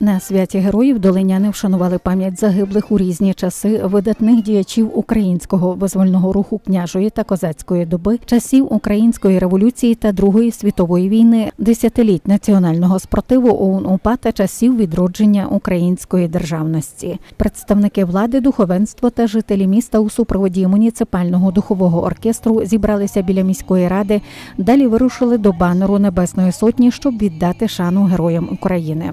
На святі героїв долиняни вшанували пам'ять загиблих у різні часи видатних діячів українського визвольного руху княжої та козацької доби, часів української революції та Другої світової війни, десятиліть національного спротиву ОУН УПА та часів відродження української державності. Представники влади, духовенство та жителі міста у супроводі муніципального духового оркестру зібралися біля міської ради. Далі вирушили до банеру Небесної Сотні, щоб віддати шану героям України.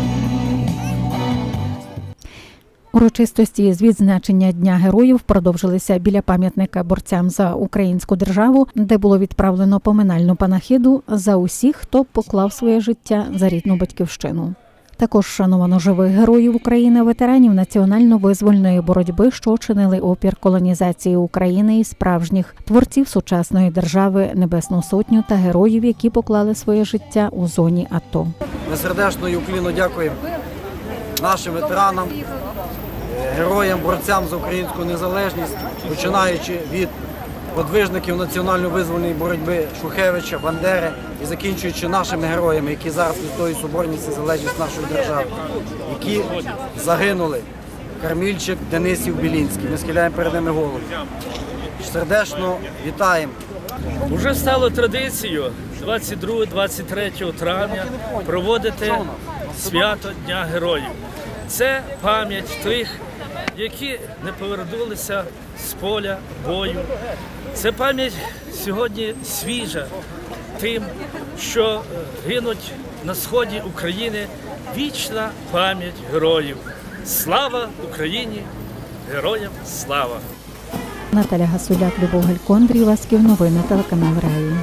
Урочистості з відзначення Дня героїв продовжилися біля пам'ятника борцям за українську державу, де було відправлено поминальну панахиду за усіх, хто поклав своє життя за рідну батьківщину. Також шановано живих героїв України, ветеранів національно-визвольної боротьби, що чинили опір колонізації України і справжніх творців сучасної держави, Небесну Сотню та героїв, які поклали своє життя у зоні АТО. Ми сердечно і уклінно дякуємо нашим ветеранам, героям, борцям за українську незалежність, починаючи від подвижників національно-визвольної боротьби Шухевича, Бандери і закінчуючи нашими героями, які зараз відстоюють соборність і залежність нашої держави, які загинули. Кармільчик, Денисів, Білінський. Ми схиляємо перед ними голову. Сердечно вітаємо Уже стало традицією 22-23 травня проводити свято Дня Героїв. Це пам'ять тих, які не повернулися з поля бою. Це пам'ять сьогодні свіжа тим, що е, гинуть на сході України. Вічна пам'ять героїв. Слава Україні! Героям слава! Наталя Гасуляк, Любов Галькон, Андрій Васьків, новини телеканал Раї.